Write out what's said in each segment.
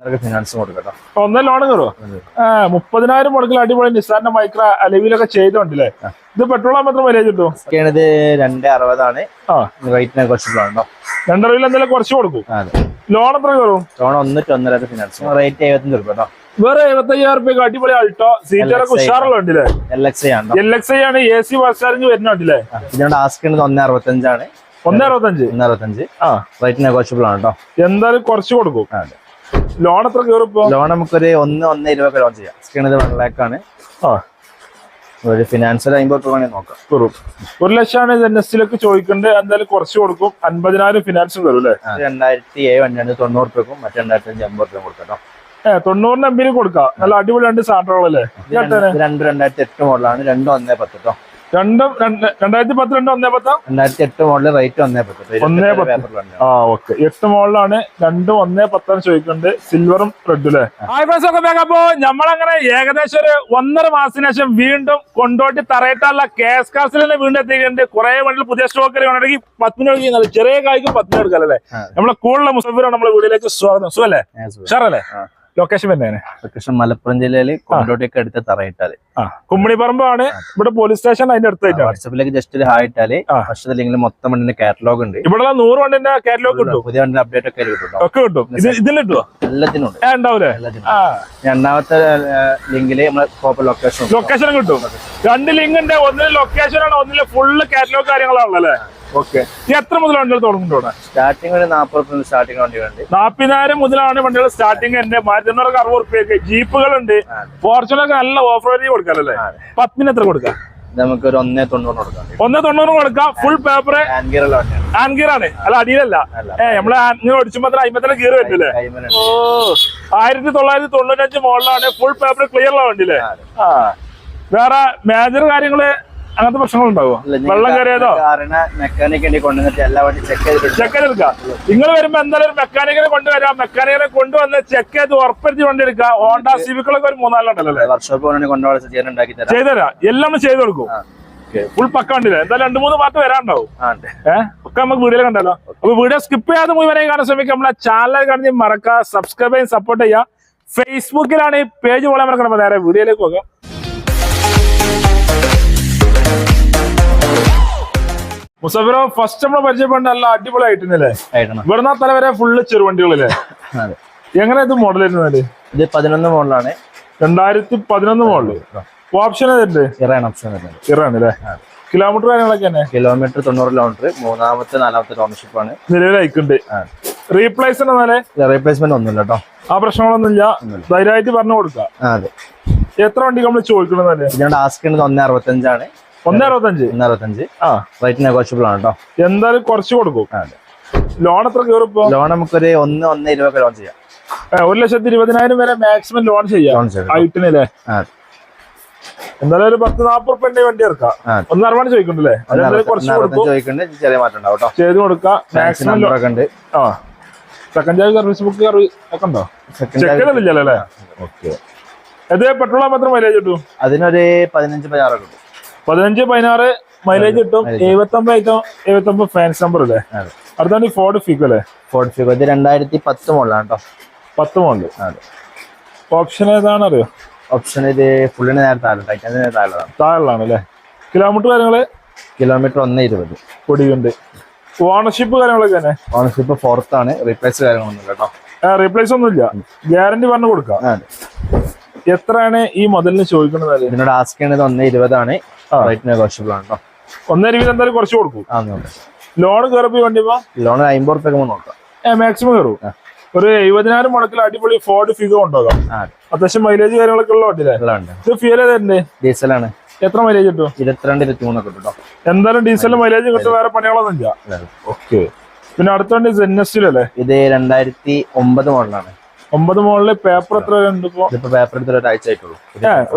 നിനക്ക് ഫിനാൻസ് കൊടുക്കട്ടോ. ഒന്നേ ലോൺ കയറുമോ മുപ്പതിനായിരം മുടക്കിൽ അടിപൊളി നിസ്സാറിന്റെ മൈക്ര അലവിലൊക്കെ ചെയ്തോണ്ടല്ലേ ഇത് പെട്രോൾ മാത്രം മൈലേജ് കിട്ടും ഇത് രണ്ട് അറുപതാണ്. റേറ്റിനെ കുറച്ച് ഉണ്ടോ? രണ്ടരവിൽ എന്തെങ്കിലും കുറച്ച് കൊടുക്കും. ലോൺ എത്ര കയറും? ലോൺ ഒന്നിട്ട് ഒന്നര ഫിനാൻസ് റേറ്റ് എഴുപത്തഞ്ച് രൂപ കേട്ടോ. വേറെ എഴുപത്തയ്യായിരം റുപ്യക്ക് അടിപൊളി അൾട്ടോ സീറ്ററൊക്കെ. ഉഷാറുള്ള ഉണ്ടല്ലേ എൽ എക്സ് ആണ് എൽ എക്സ് ആണ് എ സി ബസ് ചാർജ് വരുന്നുണ്ടല്ലേ ഇതിനോട് ആസ്കിണത് ഒന്ന് അറുപത്തഞ്ചാണ്. ഒന്നേ അറുപത്തഞ്ച്? ഒന്ന് അറുപത്തഞ്ച്. ആ. റേറ്റ് നെഗോഷ്യബിൾ ആണ് കേട്ടോ എന്തായാലും കുറച്ച് കൊടുക്കും. അതെ. ലോൺ എത്ര കയറിപ്പോ? ലോൺ നമുക്കൊരു ഒന്ന് ഒന്ന് ഇരുപത് ലോൺ ചെയ്യാം. സ്കീണത് വൺ ലാക്ക് ആണ്. ആ. ഒരു ഫിനാൻസ് ഒരു അമ്പത് രൂപ നോക്കാം. കയറും ഒരു ലക്ഷമാണ് ടിയിലേക്ക് ചോദിക്കേണ്ടത് എന്തായാലും കുറച്ച് കൊടുക്കും. അൻപതിനായിരം ഫിനാൻസും വരും അല്ലേ? രണ്ടായിരത്തി ഏഴ് വണ്ടിയാണ് തൊണ്ണൂറ് രൂപക്കും മറ്റേ രണ്ടായിരത്തി അഞ്ച് അമ്പത് രൂപ കൊടുക്കാം ഏഹ് തൊണ്ണൂറിന് കൊടുക്കാം. നല്ല അടിപൊളി രണ്ട് സാധനങ്ങളല്ലേ? രണ്ട് രണ്ട് രണ്ടായിരത്തി എട്ട് മോഡലാണ് രണ്ടും ഒന്നേ പത്ത് കേട്ടോ രണ്ടും രണ്ട് രണ്ടായിരത്തി പത്ത്? രണ്ടും ഒന്നേ പത്താം. രണ്ടായിരത്തി എട്ട് റേറ്റ് ഒന്നേ പത്ത്. ഒന്നേ പത്ത്. ആ ഓക്കെ. എട്ട് മോളിലാണ് രണ്ടും ഒന്നേ പത്താണ് ചോദിക്കുന്നത് സിൽവറും റെഡും അല്ലേ? ഒക്കെ വേഗം അപ്പോ നമ്മളങ്ങനെ ഏകദേശം ഒരു ഒന്നര മാസത്തിന് ശേഷം വീണ്ടും കൊണ്ടോട്ടി തറയിട്ടുള്ള കേസ് കാസിൽ തന്നെ വീണ്ടും എത്തിയിട്ടുണ്ട്. കുറെ വണ്ടിയിൽ പുതിയ സ്റ്റോക്ക് ഉണ്ടെങ്കിൽ പത്തിന് എടുക്കുന്നത് ചെറിയ കായ്ക്ക് പത്തിന് എടുക്കാല്ലേ നമ്മളെ കൂടുതലുള്ള മുസഫിറാണ് നമ്മളെ വീട്ടിലേക്ക് സ്വാഗതം. സുഖല്ലേ? ഉഷാറല്ലേ? ആ. ലൊക്കേഷൻ തന്നെയാണ് ലൊക്കേഷൻ മലപ്പുറം ജില്ലയിൽ കൊണ്ടോട്ടിയൊക്കെ അടുത്ത് തറയിട്ടാൽ. ആ. കുമ്മിണിപ്പറമ്പാണ് ഇവിടെ പോലീസ് സ്റ്റേഷൻ അതിന്റെ അടുത്തായിട്ട് വാട്സപ്പിലേക്ക് ജസ്റ്റ് ഒരു ഹായ് ഇട്ടാൽ. വർഷത്തിലെങ്കിലും മൊത്തം വണ്ടിന്റെ കാറ്റലോഗ് ഉണ്ട്. ഇവിടെ നൂറ് വണ്ടിന്റെ കാറ്റലോഗ് ഉണ്ട് പുതിയ വണ്ടിന്റെ അപ്ഡേറ്റ് ഒക്കെ കിട്ടും ഒക്കെ കിട്ടും. ഇത് ഇതിൽ കിട്ടുമോ എല്ലാത്തിനും ഉണ്ടാവില്ലേ രണ്ടാമത്തെ ലിങ്കിൽ നമ്മളെ പ്രോപ്പർ ലൊക്കേഷൻ ലൊക്കേഷൻ കിട്ടും. രണ്ട് ലിങ്ക് ഉണ്ട് ഒന്നിൽ ലൊക്കേഷൻ ആണ് ഒന്നിൽ ഫുള്ള് കാറ്റലോഗ് കാര്യങ്ങളാണല്ലോ അല്ലേ? ഓക്കെ. എത്ര മുതൽ വണ്ടികൾ തുടങ്ങുന്നുണ്ട് സ്റ്റാർട്ടിങ് ഒരു നാൽപ്പത് റുപ്യ സ്റ്റാർട്ടിങ് വണ്ടികളുണ്ട് നാപ്പതിനായിരം മുതലാണ് വണ്ടികൾ സ്റ്റാർട്ടിങ് ഉണ്ട് മാരുതിനൊക്കെ അറുപത് റുപ്യക്ക് ജീപ്പുകളുണ്ട്. ഫോർച്യൂണൊക്കെ നല്ല ഓഫർ റേറ്റ് കൊടുക്കാമല്ലേ. പത്തിന് എത്ര കൊടുക്കാം? നമുക്ക് ഒരു ഒന്നേ തൊണ്ണൂറ് കൊടുക്കാം. ഒന്നേ തൊണ്ണൂറ് കൊടുക്കാം. ഫുൾ പേപ്പർ ആൻഗീറാണ് അല്ല അടിയിലല്ല. ഏ നമ്മൾ ഇങ്ങനെ ഒടിച്ചുമ്പോ അമ്പത്തിലെ ഗിയർ വരില്ലേ. ഓ ആയിരത്തി തൊള്ളായിരത്തി തൊണ്ണൂറ്റഞ്ച് മോഡലാണ് ഫുൾ പേപ്പർ ക്ലിയർ ഉള്ള വണ്ടിയില്ലേ ആ വേറെ മേജർ കാര്യങ്ങൾ അങ്ങനത്തെ പ്രശ്നങ്ങൾ വെള്ളം കയറിയതോ? അറിയണ മെക്കാനിക് ഉണ്ടെങ്കിൽ കൊണ്ടുവന്നിട്ട് എല്ലാ വണ്ടി ചെക്ക് ചെയ്ത് ചെക്ക് നിങ്ങൾ വരുമ്പോ എന്തായാലും ഒരു മെക്കാനിക്കനെ കൊണ്ടുവരാം. മെക്കാനിക്കിനെ കൊണ്ടുവന്ന് ചെക്ക് ചെയ്ത് ഉറപ്പരുത്തി വണ്ടി എടുക്കാം. ഹോണ്ട സിവിക്കളൊക്കെ ഒരു മൂന്നാലുണ്ടല്ലോ വർക്ക്ഷോപ്പ് കൊണ്ടുപോകാൻ തരാം. ചെയ്തുതരാം. എല്ലാം ചെയ്തു കൊടുക്കും. ഫുൾ പക്ക വണ്ടിയില്ല എന്തായാലും രണ്ടു മൂന്ന് പാർട്ട് ഏഹ് ഒക്കെ നമുക്ക് വീഡിയോ കണ്ടല്ലോ അപ്പൊ വീഡിയോ സ്കിപ്പ് ചെയ്യാതെ മുഴുവനായി കാണാൻ ശ്രമിക്കാം നമ്മളെ ചാനൽ കാണി മറക്കുക സബ്സ്ക്രൈബ് ചെയ്യാൻ സപ്പോർട്ട് ചെയ്യാം ഫേസ്ബുക്കിലാണ് ഈ പേജ് പോലെ മറക്കണം വേറെ നേരെ വീഡിയോയിലേക്ക് പോകാം. മുസഫിറോ ഫസ്റ്റ് നമ്മളെ പരിചയപ്പെടേണ്ട നല്ല അടിപൊളി ആയിട്ടില്ലേ ആയിട്ടാണ്. ഇവിടുന്ന് തല വരെ ഫുള്ള് ചെറുവണ്ടികളില്ലേ. എങ്ങനെ ഇത് മോഡൽ വരുന്നത് ഇത് പതിനൊന്ന് മോഡലാണ് രണ്ടായിരത്തി പതിനൊന്ന് മോഡൽ ഓപ്ഷൻ ഏതുണ്ട് ഇറാൻ ഓപ്ഷൻ വരുന്നത് ഇറാണ് അല്ലേ കിലോമീറ്റർ കാര്യങ്ങളൊക്കെ തന്നെ കിലോമീറ്റർ തൊണ്ണൂറ് കിലോമീറ്റർ മൂന്നാമത്തെ നാലാമത്തെ ഓണർഷിപ്പ് ആണ്. നിലവിൽ റീപ്ലേസ് റീപ്ലേസ്മെന്റ് ഒന്നുമില്ല കേട്ടോ ആ പ്രശ്നങ്ങളൊന്നുമില്ല. ധൈര്യമായിട്ട് പറഞ്ഞു കൊടുക്കാം അതെ. എത്ര വണ്ടി നമ്മൾ ചോദിക്കണമെന്നല്ലേ ടാസ്ക് ആസ്കിണത് ഒന്ന് അറുപത്തഞ്ചാണ്. ഒന്ന് അറുപത്തഞ്ച്. ഒന്ന് അറുപത്തഞ്ച്. ആ റേറ്റ് നെഗോഷ്യബിൾ ആണ് കേട്ടോ എന്തായാലും കുറച്ച് കൊടുക്കും. അതെ. ലോൺ എത്ര കയറും ഇപ്പൊ? ലോൺ നമുക്കൊരു ഒന്ന് ഒന്ന് ഇരുപത് ലോൺ ചെയ്യാം. ഒരു ലക്ഷത്തി ഇരുപതിനായിരം വരെ മാക്സിമം ലോൺ ചെയ്യാം. ചെയ്യാം എന്തായാലും ഒരു പത്ത് നാപ്പത് റുപ്യന്റെ വണ്ടി ഇറക്കാം ആ. ഒന്ന് അറുപത് ചോദിക്കണ്ടല്ലേ ചെറിയ മാറ്റം ചെയ്ത് കൊടുക്കാം. മാക്സിമം നമ്പറൊക്കെ ഉണ്ട്. ആ. സെക്കൻഡ് ചാർജ് സർവീസ് ബുക്ക് ഒക്കെ ഉണ്ടോ? അല്ലേ ഓക്കെ പെട്രോൾ മാത്രം മൈലേജ് കിട്ടും? അതിനൊരു പതിനഞ്ച് പതിനാറ് കിട്ടും. പതിനഞ്ച് പതിനാറ് മൈലേജ് കിട്ടും. എഴുപത്തൊമ്പത് ഐറ്റം എഴുപത്തൊമ്പത് ഫാൻസ് നമ്പർ അല്ലേ? അടുത്താണ് ഫോർഡ് ഫിക്ക് അല്ലേ? ഫോർഡ് ഫൈവ് ഇത് രണ്ടായിരത്തി പത്ത് മോഡലാണ് കേട്ടോ പത്ത് മുകളിൽ ഓപ്ഷൻ ഏതാണ് അറിയോ ഓപ്ഷൻ ഇത് ഫുള്ളിന് നേരെ താഴെ താഴെയാണ് അല്ലേ? കിലോമീറ്റർ കാര്യങ്ങൾ? കിലോമീറ്റർ ഒന്ന് ഇരുപത്. പൊടിയുണ്ട്. ഓണർഷിപ്പ് കാര്യങ്ങളൊക്കെ തന്നെ? ഓണർഷിപ്പ് ഫോർത്താണ് റീപ്ലേസ് കാര്യങ്ങളൊന്നും കേട്ടോ റീപ്ലേസ് ഒന്നുമില്ല. ഗ്യാരണ്ടി പറഞ്ഞു കൊടുക്കാം. എത്രയാണ് ഈ മുതലിന് ചോദിക്കുന്നത് ഇതിനോട് ആസ്ക് ചെയ്യണത് ഒന്ന് ഇരുപതാണ്. റേറ്റ് നെഗോഷ്യബിൾ ആണ് കേട്ടോ ഒന്നര വീതം എന്തായാലും കുറച്ച് കൊടുക്കും. ലോൺ കയറിപ്പോ വണ്ടി ലോൺ അമ്പത് റുപ്യൊക്കെ നോക്കാം മാക്സിമം കയറും ഒരു എഴുപതിനായിരം മുടക്കിൽ അടിപൊളി ഫോർഡ് ഫിഗർ കൊണ്ടുപോകാം. ആ. അത്യാവശ്യം മൈലേജ് കാര്യങ്ങളൊക്കെ ഉള്ള വണ്ടിയിലാണ് ഇത് ഫ്യൂൽ ഏതായിരുന്നു? ഡീസലാണ് എത്ര മൈലേജ് കിട്ടും? ഇരുപത്തിരണ്ട് ഇരുപത്തി മൂന്നൊക്കെ കിട്ടും എന്തായാലും ഡീസൽ മൈലേജ് കിട്ടും വേറെ പണികളൊന്നും ഇല്ല. ഓക്കെ പിന്നെ അടുത്ത വണ്ടി ജെന്നസ്റ്റിലല്ലേ ഇത് രണ്ടായിരത്തി ഒമ്പത് മോഡലാണ് ഒമ്പത് മോളിൽ പേപ്പർ എത്ര ഇപ്പൊ പേപ്പർ എടുത്തിട്ട് ഒരാഴ്ച ആയിട്ടുള്ളൂ.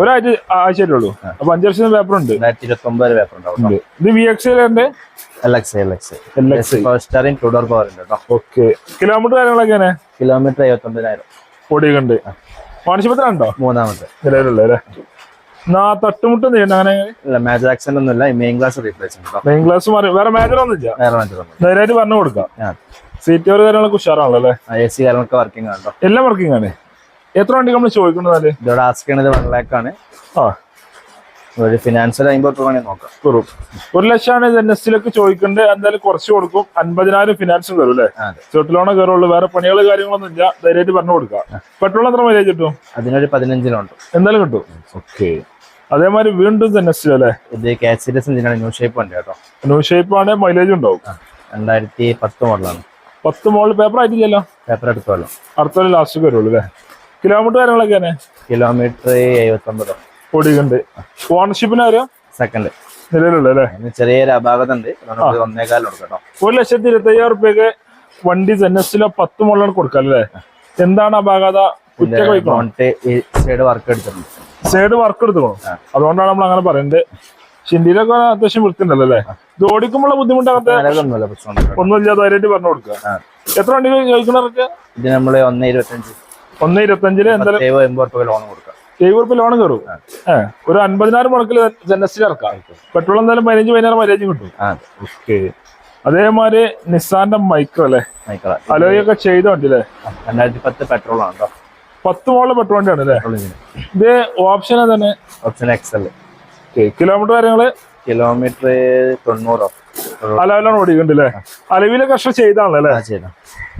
ഒരാഴ്ച ഉള്ളൂ അപ്പൊ അഞ്ചു വർഷം പേപ്പർ ഉണ്ട്. രണ്ടായിരത്തി ഇരുപത്തി ഒമ്പത് പേപ്പർ ഉണ്ടാവും ഉണ്ട്. ഇത് വി എക്സ് ഉണ്ട് L X L X L X power ഉണ്ട് കേട്ടോ ഓക്കെ. കിലോമീറ്റർ കാര്യങ്ങളൊക്കെ കിലോമീറ്റർ എഴുപത്തൊമ്പതിനായിരം. ഓടിയുണ്ട് ഓണശിപ്പത്തിലുണ്ടോ മൂന്നാമത്തെ. നിലവിലുള്ള അല്ലേ? എന്നാ നീണ്ട അങ്ങനെ? ഇല്ല മേജർ ആക്സിഡന്റ് ഒന്നുമില്ല. Main glass replace main glass വേറെ മേജർ ഒന്നും ഇല്ല വേറെ മേജർ ഒന്നും ധൈര്യമായിട്ട് പറഞ്ഞു കൊടുക്കാം. സീറ്റ് കവർ കാര്യങ്ങളൊക്കെ ഉഷാറാണല്ലോ അല്ലേ? എ സി കാര്യങ്ങളൊക്കെ വർക്കിംഗ് ആണ് കേട്ടോ എല്ലാം വർക്കിംഗ് ആണ്. എത്ര വണ്ടി നമ്മൾ ചോദിക്കുന്നത് ഇതോടെ ആസ്ക് ചെയ്യണത് വൺ ലാക്ക് ആണ്. ആ. ഒരു ഫിനാൻഷ്യൽ അമ്പത് രൂപ വേണമെങ്കിൽ നോക്കാം. ഒരു ലക്ഷമാണ് എൻ എസ് ടിയിലൊക്കെ ചോദിക്കേണ്ടത് എന്തായാലും കുറച്ച് കൊടുക്കും. അൻപതിനായിരം ഫിനാൻസും കയറും അല്ലേ? ചോട്ട് ലോണേ കയറുള്ളൂ. വേറെ പണികൾ കാര്യങ്ങളൊന്നും ഇല്ല. ധൈര്യമായിട്ട് പറഞ്ഞു കൊടുക്കാം. പെട്രോൾ എത്ര മൈലേജ് കിട്ടും? അതിനൊരു പതിനഞ്ചിലുണ്ട് എന്തായാലും കിട്ടും. ഓക്കെ. അതേമാതിരി വീണ്ടും എൻ എസ് സി അല്ലേ? ഇത് കെ ന്യൂ ഷേപ്പ് ഉണ്ട് കേട്ടോ. ന്യൂ ഷേപ്പ് ആണ് മൈലേജ് ഉണ്ടാവും. രണ്ടായിരത്തി പത്ത് മോഡലാണ് പത്ത് മോളിൽ പേപ്പർ ആയിട്ടില്ലല്ലോ? പേപ്പർ എടുത്തോളോ. അടുത്ത ലാസ്റ്റ് വരുള്ളൂ അല്ലേ? കിലോമീറ്റർ കാര്യങ്ങളൊക്കെ തന്നെ കിലോമീറ്റർ എഴുപത്തൊമ്പതോ. ഓടിക്കുന്നുണ്ട് ഓണർഷിപ്പിന് ആരോ? സെക്കൻഡ് നിലവിലുള്ള ചെറിയൊരു അപാകത ഉണ്ട്. അതുകൊണ്ട് ഇത് ഒന്നേകാലിന് കൊടുക്കാം കേട്ടോ ഒരു ലക്ഷത്തി ഇരുപത്തി അയ്യായിരം റുപ്യക്ക് വണ്ടി ടിയിലോ പത്ത് മോളിലാണ് കൊടുക്കാം അല്ലേ? എന്താണ് അപാകത? സൈഡ് വർക്ക് എടുത്തിട്ടുണ്ട്. സൈഡ് വർക്ക് എടുത്തോളൂ അതുകൊണ്ടാണ് നമ്മൾ അങ്ങനെ പറയുന്നത് ഷിൻഡിയിലൊക്കെ അത്യാവശ്യം വൃത്തിണ്ടല്ലോ അല്ലേ? ഇത് ഓടിക്കുമ്പോഴുള്ള ബുദ്ധിമുട്ടകത്ത്. ഒന്നുമില്ല ധൈര്യമായിട്ട് പറഞ്ഞു കൊടുക്കുക. എത്ര വണ്ടി ചോദിക്കണവർക്ക് ഇത് നമ്മൾ ഒന്ന് ഇരുപത്തഞ്ച് ഒന്ന് ഇരുപത്തഞ്ചിൽ എന്തായാലും ലോൺ റുപ്യ കയറും. ഏഹ് ഒരു അൻപതിനായിരം മുടക്കിൽ ജനസ്റ്റിൽ ഇറക്കാം. പെട്രോൾ എന്തായാലും പതിനഞ്ച് പതിനായിരം മൈലേജ് കിട്ടും. ഓക്കെ. അതേമാതിരി നിസാന്റെ മൈക്രോ അല്ലേ? മൈക്രോ. അലോയൊക്കെ ചെയ്ത വണ്ടി അല്ലേ രണ്ടായിരത്തി പത്ത് പെട്രോൾ ആണ് കേട്ടോ. പത്ത് മോളിലെ പെട്രോൾ വണ്ടിയാണ് അല്ലേ ഇത് ഓപ്ഷൻ തന്നെ ഓപ്ഷൻ എക്സൽ കിലോമീറ്റർ കാര്യങ്ങൾ? കിലോമീറ്റർ തൊണ്ണൂറോ. അലവിലാണ് ഓടിക്കണ്ടല്ലേ അലവിലെ കർഷകം ചെയ്താണല്ലേ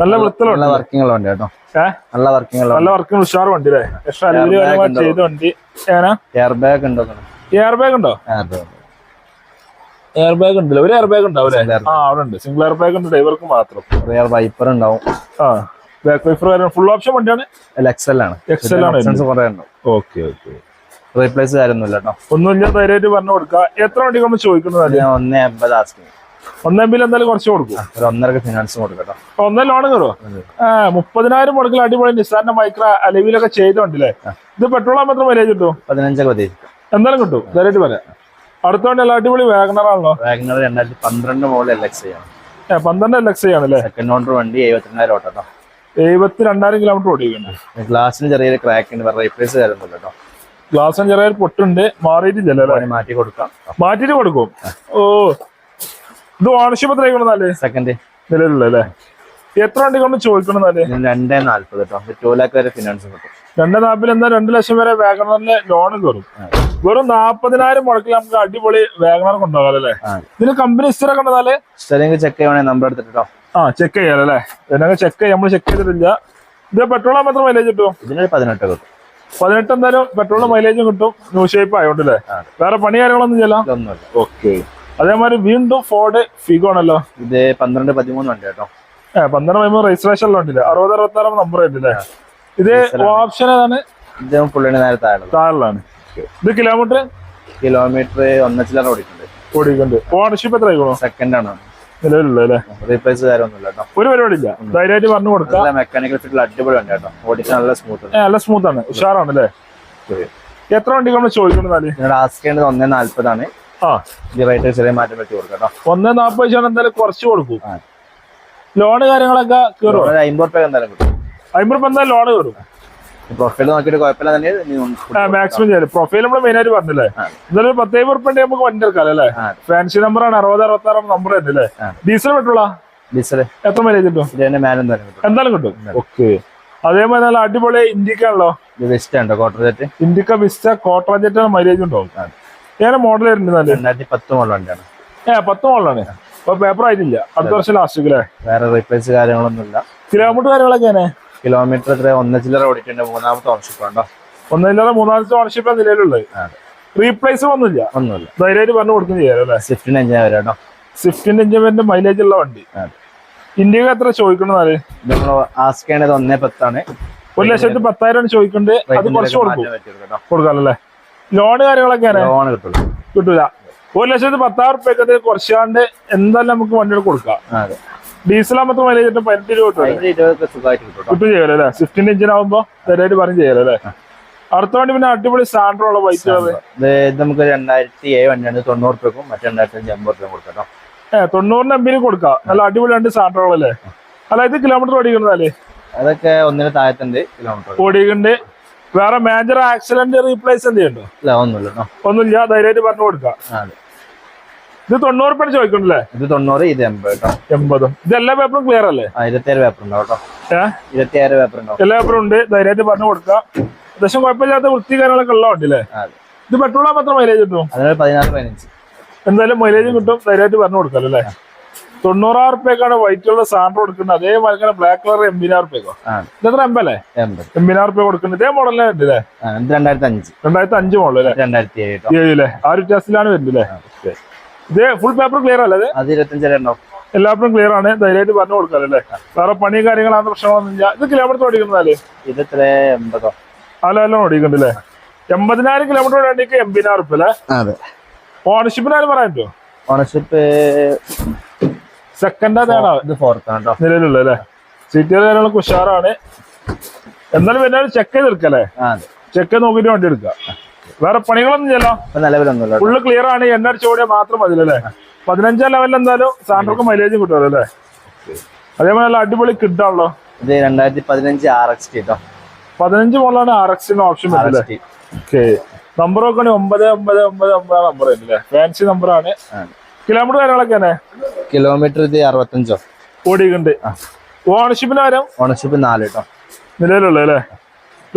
നല്ല വൃത്തിയുള്ള നല്ല വർക്കിംഗ് ഉള്ള വണ്ടി കേട്ടോ. നല്ല വർക്കിംഗ് നല്ല വർക്കിംഗ് ഉഷാർ വണ്ടി അല്ലേ എക്സ്ട്രാ അലവിൽ ഉണ്ടോ? ചെയ്ത വണ്ടി. എയർ ബാഗ് ഉണ്ടോ? എയർ ബാഗ് ഉണ്ടോ? എയർ ബാഗ് ഉണ്ടല്ലോ. ഒരു എയർ ബാഗ് ഉണ്ടാവും അല്ലേ Single airbag. ആ അവിടെ ഉണ്ട്. സിംഗിൾ എയർ ബാഗ് ഉണ്ട്. ഡ്രൈവർക്ക് മാത്രം. റിയർ വൈപ്പർ ഉണ്ടാവും. ആ ബാക്ക് വൈഫർ വരെ ഫുൾ ഓപ്ഷൻ വണ്ടിയാണ്? എക്സൽ ആണ്. എക്സൽ ആണ് ഓക്കെ ഓക്കെ റീപ്ലേസ് കാര്യമൊന്നുമില്ല കേട്ടോ ഒന്നുമില്ല ധൈര്യമായിട്ട് പറഞ്ഞു കൊടുക്കുക. എത്ര വണ്ടി നമ്മൾ ചോദിക്കുന്നത് ഞാൻ ഒന്നേ അമ്പത് ആസ്കിങ് ഒന്നേ ബിൽ എന്തായാലും കുറച്ച് കൊടുക്കും. ഒരു ഒന്നര ഫിനാൻസ് കൊടുക്കട്ടോ ഒന്നേ ലോൺ കയറുമോ മുപ്പതിനായിരം മുടക്കിൽ അടിപൊളി നിസ്സാറിന്റെ മൈക്ര അലവിലൊക്കെ ചെയ്തോണ്ടല്ലേ ഇത് പെട്രോൾ ആകുമ്പോൾ മൈലേജ് കിട്ടും? പതിനഞ്ചൊക്കെ പ്രതീക്ഷിക്കാം എന്തായാലും കിട്ടും. ധൈര്യമായിട്ട് പറയാം. അടുത്ത വണ്ടി അല്ല അടിപൊളി വാഗണറാണല്ലോ വാഗനർ രണ്ടായിരത്തി പന്ത്രണ്ട് മോളിൽ എൽ എക്സ് പന്ത്രണ്ട് എൽ എക്സ് ആണല്ലേ? സെക്കൻഡ് ഓണർ വണ്ടി എഴുപത്തിരണ്ടായിരം ഓട്ടോ എഴുപത്തി രണ്ടായിരം കിലോമീറ്റർ ഓടിക്കുന്നുണ്ട് ഗ്ലാസിന് ചെറിയൊരു ക്രാക്ക് ഉണ്ട്. റീപ്ലേസ് കാര്യമൊന്നുമില്ല കേട്ടോ ഗ്ലാസും ചെറിയ പൊട്ടുണ്ട് മാറിയിട്ടില്ലല്ലോ അല്ലേ? മാറ്റി കൊടുക്കാം. മാറ്റിട്ട് കൊടുക്കും. ഓ ഇത് ഓണർഷിപ്പ് എത്ര ആയിക്കണെന്നാൽ സെക്കൻഡ് നിലവിലുള്ള അല്ലേ? എത്ര വണ്ടി കൊണ്ട് ചോദിക്കണമെന്നാൽ രണ്ടേ നാല്പത് കേട്ടോ ടു ലാക്ക് വരെ ഫിനാൻസ് കിട്ടും. രണ്ട് നാപ്പിൽ എന്താ രണ്ട് ലക്ഷം വരെ വേഗണറിന്റെ ലോൺ കയറും വെറും നാപ്പതിനായിരം മുടക്കിൽ നമുക്ക് അടിപൊളി വാഗണർ കൊണ്ടുപോകാം അല്ലേ? ഇതിന് കമ്പനി ഹിസ്റ്ററി കണ്ടതാൽ സ്ഥലം ചെക്ക് ചെയ്യണേ നമ്പർ എടുത്തിട്ടോ ആ ചെക്ക് ചെയ്യാലേ ഇതിനൊക്കെ ചെക്ക് ചെയ്യാം നമ്മൾ ചെക്ക് ചെയ്തിട്ടില്ല. ഇത് പെട്രോൾ മാത്രം മൈലേജ് കിട്ടും? ഇതിനൊരു പതിനെട്ട് കിട്ടും. പതിനെട്ട് എന്തായാലും പെട്രോൾ മൈലേജും കിട്ടും ന്യൂ ഷേപ്പ് ആയതുകൊണ്ട് അല്ലേ വേറെ പണി കാര്യങ്ങളൊന്നും ചെല്ലാം ഓക്കെ അതേമാതിരി വീണ്ടും ഫോർഡ് ഫിഗോ ആണല്ലോ. ഇത് പന്ത്രണ്ട് പതിമൂന്ന് വണ്ടി കേട്ടോ. ഏഹ് പന്ത്രണ്ട് പതിമൂന്ന് രജിസ്ട്രേഷൻ ഉണ്ടല്ലേ അറുപത് അറുപത്താറ് നമ്പർ ആയിട്ടില്ലേ ഇത് ഓപ്ഷൻ ഏതാണ്? ഇത് പുള്ളിയുടെ നേരെ താഴെ താഴെയാണ് ഇത് കിലോമീറ്റർ കിലോമീറ്റർ ഒന്നച്ചിലാണ് ഓടിക്കുന്നുണ്ട് ഓടിക്കുന്നുണ്ട് ഓണർഷിപ്പ് എത്ര ആയിക്കോളൂ സെക്കൻഡ് ആണ്. റീപ്ലേസ് കാര്യമൊന്നുമില്ല കേട്ടോ. ഒരു പരിപാടിയില്ല. ധൈര്യമായിട്ട് പറഞ്ഞു കൊടുക്കാം. മെക്കാനിക്കൽ ഫിറ്റിൽ അടിപൊളി കേട്ടോ. ഓടിക്കാൻ നല്ല സ്മൂത്ത് ഏ, നല്ല സ്മൂത്ത് ആണ്. ഉഷാറാണ് അല്ലേ എത്ര വണ്ടി നമ്മൾ ചോദിക്കുന്നത് നിങ്ങളുടെ ആസ്ക് ചെയ്യേണ്ടത് ഒന്നേ നാല്പതാണ്. ചെറിയ മാറ്റം പറ്റി കൊടുക്കാം ഒന്നേ ശതമാനം എന്തായാലും കുറച്ച് കൊടുക്കും. ലോണ് കാര്യങ്ങളൊക്കെ കയറും അമ്പത് റുപ്യ എന്തായാലും കിട്ടും അമ്പത് എന്തായാലും ലോണ് കയറും പ്രൊഫൈൽ നോക്കിയിട്ട് കുഴപ്പമില്ല തന്നെ മാക്സിമം ചെയ്യാം പ്രൊഫൈൽ നമ്മൾ മെയിൻ ആയിട്ട് പറഞ്ഞില്ലേ? ആ. എന്തായാലും ഉറുപ്പ നമുക്ക് വണ്ടി എടുക്കാം അല്ലേ? ഫാൻസി നമ്പർ ആണ്. അറുപത് അറുപത്തി ആറ് നമ്പർ ഉണ്ട് അല്ലേ? ആ. ഡീസൽ പെട്രോളാ? ഡീസൽ എത്ര മൈലേജ് കിട്ടും? എന്തായാലും കിട്ടും. ഓക്കെ. അതേമാതിരി നല്ല അടിപൊളി ഇൻഡിക്ക ആണല്ലോ. ഇന്ത്യക്ക സെറ്റ് ഇൻഡിക്ക വിസ്റ്റ കോട്ടറജറ്റ് മൈലേജ് ഉണ്ടാവും ഏറെ മോഡൽ വരുന്നുണ്ട് പത്ത് മോഡൽ വണ്ടിയാണ്. ഏ പത്ത് മോഡലാണ് അപ്പൊ പേപ്പർ ആയിട്ടില്ല. അടുത്ത വർഷം ലാസ്റ്റ് വേറെ റീപ്ലേസ് കാര്യങ്ങളൊന്നുമില്ല. കിലോമീറ്റർ കാര്യങ്ങളൊക്കെ കിലോമീറ്റർ എത്ര ഒന്ന ചില്ലറ ഓടിക്കേണ്ട മൂന്നാമത്തെ ഓണർഷിപ്പ് ഉണ്ടോ ഒന്നില്ലാതെ മൂന്നാമത്തെ ഓണർഷിപ്പ് നിലയിലുള്ളത്. റീപ്ലേസ് ഒന്നുമില്ല. ഒന്നുമില്ല. ധൈര്യമായിട്ട് പറഞ്ഞു കൊടുക്കുകയും ചെയ്യാം അല്ലേ? സ്വിഫ്റ്റിന് എഞ്ചിനാ വരാം കേട്ടോ സ്വിഫ്റ്റിന്റെ എഞ്ചിന്റെ മൈലേജ് ഉള്ള വണ്ടി. ഇന്ത്യ ഇന്ത്യയ്ക്ക് എത്ര ചോദിക്കണമെന്നാൽ ഇത് നമ്മൾ ആസ്ക് ചെയ്യണത് ഒന്നേ പത്താണ്. ഒരു ലക്ഷത്തി പത്തായിരം ചോദിക്കണ്ടേ. അത് കുറച്ച് കൊടുക്കും. ലോൺ കൊടുക്കാമല്ലേ ലോണ് കാര്യങ്ങളൊക്കെയാണ് ലോൺ കിട്ടുള്ളു. കിട്ടൂല. ഒരു ലക്ഷത്തി പത്താറ് റുപ്യക്കത്തിൽ കുറച്ചാണ്ട് എന്തായാലും നമുക്ക് വണ്ടികൾ കൊടുക്കാം. ആകുമ്പോൾ മൈലേജ് കിട്ടും പതിനെട്ട് രൂപ കിട്ടും ചെയ്യാലോ അല്ലേ സ്വിഫ്റ്റിന്റെ എഞ്ചിൻ ആകുമ്പോ ധൈര്യമായിട്ട് പറഞ്ഞു ചെയ്യാലോ അല്ലേ അടുത്ത വണ്ടി പിന്നെ അടിപൊളി സാൻഡ്രോ ഉള്ള ബൈക്ക് നമുക്ക് രണ്ടായിരത്തി ഏഴ് വണ്ടിയാണ് തൊണ്ണൂറ് രൂപക്കും മറ്റേ രണ്ടായിരത്തി അഞ്ച് അമ്പത് രൂപ കൊടുക്കാം ഏഹ് തൊണ്ണൂറിന് എമ്പിന് കൊടുക്കാം. നല്ല അടിപൊളി രണ്ട് സാൻഡ്രോകളല്ലേ അല്ല ഇത് കിലോമീറ്റർ ഓടിക്കുന്നതല്ലേ? അതൊക്കെ ഒന്നിന് താഴത്തുണ്ട് കിലോമീറ്റർ ഓടിക്കുന്നുണ്ട്. വേറെ മേജർ ആക്സിഡന്റ് റീപ്ലേസ് എന്തെയുണ്ടോ ഇല്ല ഒന്നുമില്ല ഒന്നുമില്ല ധൈര്യമായിട്ട് പറഞ്ഞു കൊടുക്കാം. ഇത് തൊണ്ണൂറ് രൂപ ചോദിക്കണ്ടല്ലേ ഇത് തൊണ്ണൂറ് ഇത് എൺപത് എൺപത്. ഇത് എല്ലാ പേപ്പറും ക്ലിയർ അല്ലേ? ഇരുപത്തിയേഴ് പേപ്പർ ഉണ്ടാവും കേട്ടോ ഇരുപത്തിയേഴ് പേപ്പർ ഉണ്ടാവും. എല്ലാ പേപ്പറും ഉണ്ട്. ധൈര്യമായിട്ട് പറഞ്ഞു കൊടുക്കാം അത്യാവശ്യം കുഴപ്പമില്ലാത്ത വൃത്തി കാര്യങ്ങളൊക്കെ ഉള്ള അതെ. ഇത് പെട്രോളാ മാത്രം മൈലേജ് കിട്ടും? പതിനാറ് പതിനഞ്ച്. എന്തായാലും മൈലേജ് കിട്ടും. ധൈര്യമായിട്ട് പറഞ്ഞു കൊടുക്കാം അല്ലേ? തൊണ്ണൂറായിരം റുപ്യക്കാണ് വൈറ്റ് കളർ സാൻഡർ കൊടുക്കുന്നത്. അതേ അതേമാതിരി ബ്ലാക്ക് കളർ എൺപതിനായിരം റുപ്യക്കോ ഇതെത്ര എൺപല്ലേ എൺപത് എൺപതിനായിരം റുപ്യ കൊടുക്കുന്നത്. ഇതേ മോഡലിനെ ഉണ്ട് അല്ലേ? രണ്ടായിരത്തി അഞ്ച് രണ്ടായിരത്തി അഞ്ച് മോഡൽ അല്ലേ? രണ്ടായിരത്തി ഏഴ് ഏഴ് ആ ഒരു വ്യത്യാസത്തിലാണ് വരുന്നത് അല്ലേ. ഇത് ഫുൾ പേപ്പർ ക്ലിയർ അല്ലേ അത് ഇരുപത്തഞ്ചര ഉണ്ടാവും എല്ലാവരും ക്ലിയർ ആണ്. ധൈര്യമായിട്ട് പറഞ്ഞു കൊടുക്കാം അല്ലേ? വേറെ പണി കാര്യങ്ങളാണ് പ്രശ്നങ്ങളൊന്നും ഇല്ല. ഇത് കിലോമീറ്റർ ഓടിക്കുന്നതല്ലേ? ഇത് എത്ര എൺപതോ അതെല്ലാം ഓടിക്കുന്നുണ്ടല്ലേ? എൺപതിനായിരം കിലോമീറ്റർ ഓടിക്ക് എൺപതിനായിരം റുപ്യ അല്ലേ? അതെ. ഓണർഷിപ്പിനാരും പറയാൻ പറ്റുമോ ഓണർഷിപ്പ് സെക്കൻഡാ തേടാ ഇത് ഫോർത്ത് ആണ് കേട്ടോ. നിലവിലുള്ള അല്ലേ? സീറ്റുകൾ കാര്യങ്ങളൊക്കെ ഉഷാറാണ്. എന്നാലും പിന്നെ ചെക്ക് ചെയ്ത് എടുക്കല്ലേ? ചെക്ക് നോക്കിയിട്ട് വണ്ടി എടുക്കുക. വേറെ പണികളൊന്നും ചെല്ലോ നിലവിലൊന്നുമില്ല. ഫുള്ള് ക്ലിയർ ആണ്. എണ്ണ അടിച്ചോടിയ മാത്രം മതി അല്ലേ പതിനഞ്ചാം ലെവലിൽ എന്തായാലും സാൻഡ്രോക്ക് മൈലേജ് കിട്ടുമല്ലോ അല്ലേ? അതേപോലെ നല്ല അടിപൊളി കിട്ടാണല്ലോ ഇത് രണ്ടായിരത്തി പതിനഞ്ച് ആർ എക്സ് ടി കേട്ടോ. പതിനഞ്ച് മുകളിലാണ് ആർ എക്സിന് ഓപ്ഷൻ വരുന്നത് ഓക്കെ നമ്പർ നോക്കണേ ഒമ്പത് ഒമ്പത് ഒമ്പത് ഒമ്പത് നമ്പർ അല്ലേ? ഫാൻസി നമ്പറാണ് കിലോമീറ്റർ കാര്യങ്ങളൊക്കെ തന്നെ? കിലോമീറ്റർ ഇത് അറുപത്തഞ്ചോ? ഓടിയിട്ടുണ്ട്. ഓണർഷിപ്പിന് വരാം ഓണർഷിപ്പ് നാല് കേട്ടോ. നിലവിലുള്ള അല്ലേ?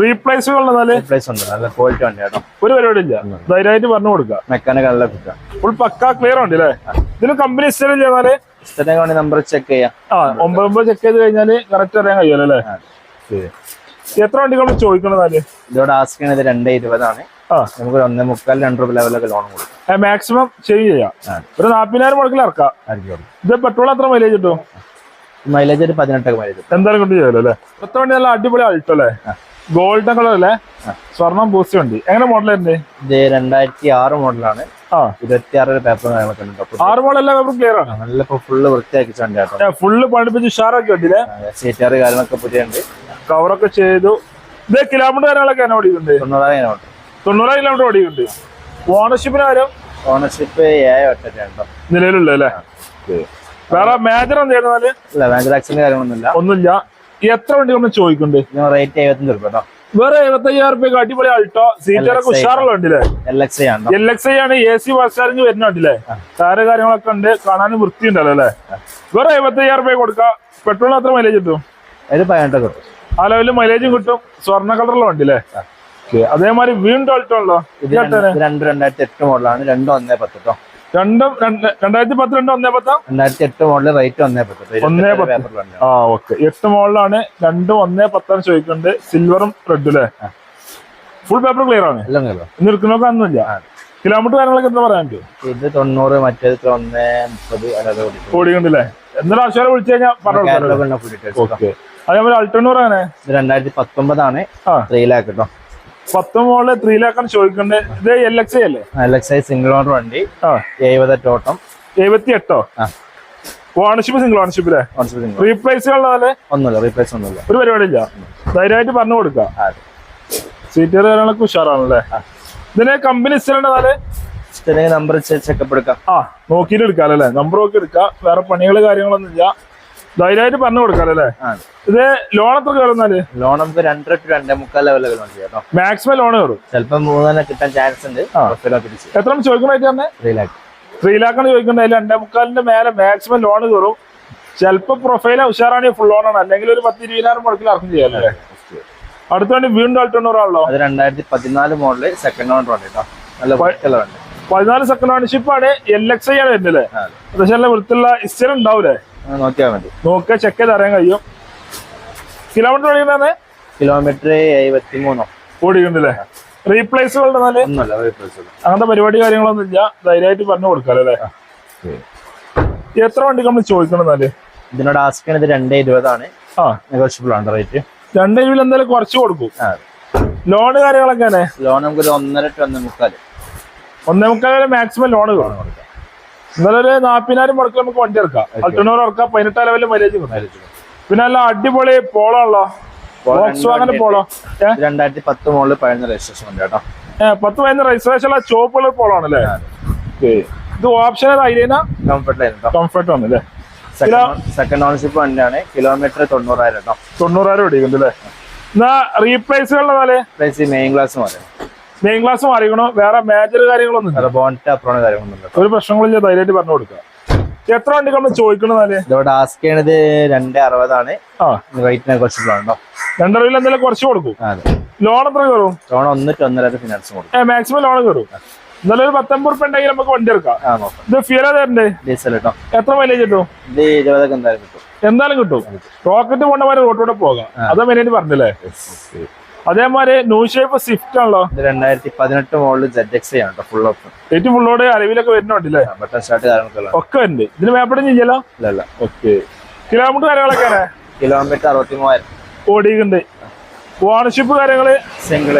റീപ്ലേസുകൾ എന്നാൽ പ്ലേസ് ഉണ്ട്. നല്ല ക്വാളിറ്റി ഉണ്ട് കേട്ടോ ഒരു പരിപാടി ഇല്ല ധൈര്യമായിട്ട് പറഞ്ഞു കൊടുക്കുക. മെക്കാനിക് നല്ല കിട്ടാം ഫുൾ പക്ക ക്ലിയർ ഉണ്ട് അല്ലേ? ഇതിന് കമ്പനി ചെയ്താൽ നമ്പർ ചെക്ക് ചെയ്യാം. ആ ഒമ്പത് ഒമ്പത് ചെക്ക് ചെയ്ത് കഴിഞ്ഞാൽ കറക്റ്റ് അറിയാൻ കഴിയുമല്ലോ അല്ലേ? ചോദിക്കണതാൽ ഇതോടെ രണ്ട് ഇരുപതാണ്. നമുക്ക് ഒന്നേ മുക്കാൽ രണ്ട് രൂപ ലെവലൊക്കെ ലോൺ കൊടുക്കും. മാക്സിമം ചെയ്യാം. ഒരു നാപ്പതിനായിരം മുടക്കിൽ ഇറക്കാം. ആയിരിക്കും ഇത് പെട്രോൾ എത്ര മൈലേജ് കിട്ടും? മൈലേജ് ഒരു പതിനെട്ടൊക്കെ മൈലേജ് എന്തായാലും കൊണ്ട് ചെയ്യാലോ അല്ലേ? പത്ത് വണ്ടി നല്ല അടിപൊളി അൾട്ടോ അല്ലേ? ഗോൾഡൻ കളർ അല്ലേ സ്വർണം ബൂസ്റ്റ് വണ്ടി. എങ്ങനെ മോഡൽ ഇത് രണ്ടായിരത്തി ആറ് മോഡലാണ് ഇരുപത്തി ആറ് പേപ്പർ. ആറ് മോഡൽ എല്ലാ പേപ്പറും ക്ലിയർ ആണ്. നല്ല ഇപ്പൊ ഫുള്ള് വൃത്തിയാക്കി വണ്ടി ഫുള്ള് പണിപ്പിച്ച് ഉഷാറാക്കി വണ്ടിയില്ലേ സീറ്റാറ് കാര്യങ്ങളൊക്കെ പുതിയുണ്ട് കവറൊക്കെ ചെയ്തു. ഇത് കിലോമീറ്റർ കാര്യങ്ങളൊക്കെ എന്നെ തൊണ്ണൂറായിരം തൊണ്ണൂറ് കിലോമീറ്റർ ഓടിയിട്ടുണ്ട്. ഓണർഷിപ്പിന് കാര്യം ഓണർഷിപ്പ് ഏഴ് ഒറ്റ കേട്ടോ. നിലവിലുള്ള അല്ലേ വേറെ മേജർ ഇല്ല ബാങ്ക് ആക്സിഡന്റ് കാര്യങ്ങളൊന്നുമില്ല. ഒന്നുമില്ല. എത്ര വണ്ടി നമ്മൾ ചോദിക്കുന്നുണ്ട്? ഇതിന് റേറ്റ് എഴുപത്തഞ്ച് രൂപ കേട്ടോ വേറെ എഴുപത്തയ്യായിരം റുപ്യക്ക് അടിപൊളി ആൾട്ടോ? സീറ്ററൊക്കെ. ഉഷാറുള്ള വണ്ടിയിലെ എൽ എക്സ് ഐ ആണ് എ സി ബസ്സാരിങ് വരുന്ന വണ്ടിയിലെ താര കാര്യങ്ങളൊക്കെ ഉണ്ട് കാണാനും വൃത്തി ഉണ്ടല്ലോ അല്ലേ വേറെ എഴുപത്തയ്യായിരം റുപ്യ കൊടുക്കാം. പെട്രോൾ അത്ര മൈലേജ് കിട്ടും? ഒരു പതിനെട്ട് കിട്ടും. ആ ലെവലിൽ മൈലേജും കിട്ടും. സ്വർണ കളറുള്ള വണ്ടിയില്ലേ? ഓക്കെ അതേമാതിരി വീണ്ടും അൾട്ടോ ഉണ്ടോ രണ്ട് രണ്ട് രണ്ടായിരത്തി എട്ട് മോഡലാണ് രണ്ടും ഒന്നേ പത്ത് കേട്ടോ രണ്ടും രണ്ട് രണ്ടായിരത്തി പത്ത് രണ്ടും ഒന്നേ പത്താം? രണ്ടായിരത്തി എട്ട് മോഡൽ റേറ്റ് ഒന്നേ പത്ത്. കേട്ടോ. ഒന്നേ ഇരുപത്തെട്ട് പത്ത്. പേപ്പർ വണ്ടിയാണ്. ആ ഓക്കെ എട്ട് മോളിലാണ് രണ്ടും ഒന്നേ പത്താണ് ചോദിക്കുന്നുണ്ട്. സിൽവറും റെഡ് അല്ലേ? ഫുൾ പേപ്പർ ക്ലിയർ ആണ്? നിൽക്കുന്നൊക്കെ കേട്ടോ ഇന്ന് എടുക്കുന്നൊക്കെ ഒന്നുമില്ല കിലോമീറ്റർ കാര്യങ്ങളൊക്കെ എന്താ പറയാൻ പറ്റും? ഇത് തൊണ്ണൂറ് മറ്റേത് ഒന്നേ മുപ്പത് ഓടിക്കണ്ടല്ലേ ആവശ്യം വിളിച്ചു കഴിഞ്ഞാൽ പറഞ്ഞു. ഓക്കെ അതേപോലെ അൾട്ടണ്ണൂർ ആണ്? രണ്ടായിരത്തി പത്തൊമ്പതാണ്. ആ. ത്രീ ലാക്ക് കേട്ടോ പത്ത് മോളിൽ ത്രീ ലാക്കാണ് ചോദിക്കുന്നത് ഇത് എൽ എക്സ് ഐ അല്ലേ? L X I single owner വണ്ടി. ആ. എഴുപത് ടോട്ടം എഴുപത്തി എട്ടോ ഓണർഷിപ്പ് സിംഗിൾ ഓണർഷിപ്പ് അല്ലേ ഉള്ളതല്ലേ? ഒന്നുമില്ല റീപ്ലേസ് ഒന്നുമില്ല. ഒരു പരിപാടി ഇല്ല ധൈര്യമായിട്ട് പറഞ്ഞു കൊടുക്കാം. സീറ്റ് സീറ്റർ കാര്യങ്ങളൊക്കെ ഉഷാറാണല്ലേ? ഇതിന് കമ്പനി ഇഷ്ടമെങ്കിൽ നമ്പർ ചെക്കപ്പ് എടുക്കാം. ആ നോക്കിയിട്ട് എടുക്കാം അല്ലേ നമ്പർ നോക്കി എടുക്കാം. വേറെ പണികൾ കാര്യങ്ങളൊന്നും ഇല്ല ധൈര്യമായിട്ട് പറഞ്ഞു കൊടുക്കാം അല്ലേ ഇത് ലോൺ എത്ര കയറുന്നാൽ? ലോൺ നമുക്ക് രണ്ടര ടു രണ്ടേ മുക്കാൽ ലെവലൊക്കെ ലോൺ ചെയ്യാം കേട്ടോ. മാക്സിമം ലോൺ കയറും? ചിലപ്പോൾ മൂന്നെണ്ണം കിട്ടാൻ ചാൻസ് ഉണ്ട്. എത്ര ചോദിക്കണായിട്ട് തന്നെ ത്രീ ലാക്ക് ത്രീ ലാക്കാണ് ചോദിക്കുന്നത്. അതിൽ രണ്ടേ മുക്കാലിന്റെ മേലെ മാക്സിമം ലോൺ കയറും. ചിലപ്പോൾ പ്രൊഫൈൽ ഉഷാറാണെങ്കിൽ ഫുൾ ലോൺ ആണ്. അല്ലെങ്കിൽ ഒരു പത്ത് ഇരുപതിനായിരം മുടക്കിൽ ഇറക്കും ചെയ്യാല്ലേ അടുത്ത വണ്ടി വീണ്ടും അൾട്ടണ്ണൂറാണല്ലോ അത് രണ്ടായിരത്തി പതിനാല് മോഡൽ സെക്കൻഡ് ഓണർ വണ്ടി കേട്ടോ. നല്ല പതിനാല് സെക്കൻഡ് ഓണർഷിപ്പ് ആണ് എൽ എക്സ് ഐ ആണ് വരുന്നത് അത്യാവശ്യം നല്ല വൃത്തിയുള്ള ഇസ്റ്റർ ഉണ്ടാവൂലേ? നോക്കിയാൽ മതി. നോക്കുക ചെക്ക് ചെയ്ത് അറിയാൻ കഴിയും. കിലോമീറ്റർ ഓടിക്കുന്നതാണ്? കിലോമീറ്റർ എഴുപത്തി മൂന്നോ ഓടിക്കുന്നില്ലേ റീപ്ലേസുകൾ അങ്ങനത്തെ പരിപാടി കാര്യങ്ങളൊന്നും ഇല്ല. ധൈര്യമായിട്ട് പറഞ്ഞു കൊടുക്കാല്ലേ എത്ര വണ്ടി നമ്മൾ ചോദിക്കണം എന്നാൽ ഇതിനോട് ആസ്കണത് രണ്ടേ ഇരുപതാണ്. നെഗോഷ്യബിൾ ആണ് റേറ്റ് രണ്ടേ ഇരുപത് എന്തായാലും കുറച്ച് കൊടുക്കും. ലോൺ ലോണ് കാര്യങ്ങളൊക്കെ ലോൺ നമുക്ക് ഒന്നര ടു ഒന്നേ മുക്കാൽ ഒന്നേ മുക്കാൽ മാക്സിമം ലോൺ കിട്ടും. എന്നാലും ഒരു നാപ്പതിനായിരം മുടക്കി നമുക്ക് വണ്ടി ഇറക്കാം അൾട്ടണ്ണൂർ ഇറക്കാം പതിനെട്ടാം ലെവലിൽ കിട്ടും. പിന്നെ നല്ല അടിപൊളി പോളോ ഉള്ളോ ബോക്സ് പോളോ. രണ്ടായിരത്തി പത്ത് രജിസ്ട്രേഷൻ ഉണ്ട് കേട്ടോ. ഏ, പത്ത് പതിനൊന്ന് രജിസ്ട്രേഷൻ ഉള്ള ചോപ്പ് കളർ. ഇത് ഓപ്ഷൻ കംഫർട്ട് ആണ് കംഫർട്ട് ആണല്ലേ സെക്കൻഡ് ഓണർഷിപ്പ് വണ്ടിയാണ്. കിലോമീറ്റർ തൊണ്ണൂറായിരം കേട്ടോ. തൊണ്ണൂറായിരം ഓടിക്കുന്നുണ്ട് അല്ലേ? എന്നാ റീപ്ലേസുകളുടെ മെയിൻ ക്ലാസ് പോലെ മെയിൻ ക്ലാസ് മാറിക്കണോ വേറെ മേജർ കാര്യങ്ങളൊന്നും ഒരു പ്രശ്നങ്ങളില്ല ധൈര്യമായിട്ട് പറഞ്ഞു കൊടുക്കുക. എത്ര വണ്ടികൾ നമ്മൾ ചോദിക്കണത് ആസ്ക് ചെയ്യണത് രണ്ട് അറുപതാണ്. ആ. റേറ്റ് നെഗോഷ്യബിൾ ആണോ രണ്ടരവിൽ എന്തെങ്കിലും കുറച്ച് കൊടുക്കും. ലോൺ എത്ര കയറും? ലോൺ ഒന്നിട്ട് ഒന്നര ഫിനാൻസ് കൊടുക്കും. മാക്സിമം ലോൺ കയറും. എന്നാലും ഒരു പത്തൊമ്പത് റുപ്യ ഉണ്ടെങ്കിൽ നമുക്ക് വണ്ടി എടുക്കാം. ഇത് ഫിയർ തരണ്ടേ? ഡീസൽ കിട്ടും എത്ര മൈലേജ് കിട്ടും? ഇത് ഇരുപതൊക്കെ എന്തായാലും കിട്ടും. എന്തായാലും കിട്ടും. റോക്കറ്റ് കൊണ്ടമാര് റോട്ടിലൂടെ പോകാം. അതാ മെയിനായിട്ട് പറഞ്ഞില്ലേ? അതേമാതിരി ന്യൂ ഷേപ്പ് സ്വിഫ്റ്റ് ആണല്ലോ? രണ്ടായിരത്തി പതിനെട്ട് മോഡൽ ജെഡ് എക്സ് ആണ് ഫുൾ ഓഫ് ഏറ്റവും ഫുള്ളോടെ അലവിലൊക്കെ വരുന്നുണ്ടല്ലേ? ബട്ടൺ സ്റ്റാർട്ട് കാര്യങ്ങളൊക്കെ ഒക്കെ ഉണ്ട്. ഇതിന് മേപ്പടം ചെയ്യല്ലോ അല്ല ഓക്കെ. കിലോമീറ്റർ കാര്യങ്ങളൊക്കെ കിലോമീറ്റർ അറുപത്തി മൂവായിരം ഓടിയിട്ടുണ്ട്. ഓണർഷിപ്പ് കാര്യങ്ങൾ? സിംഗിൾ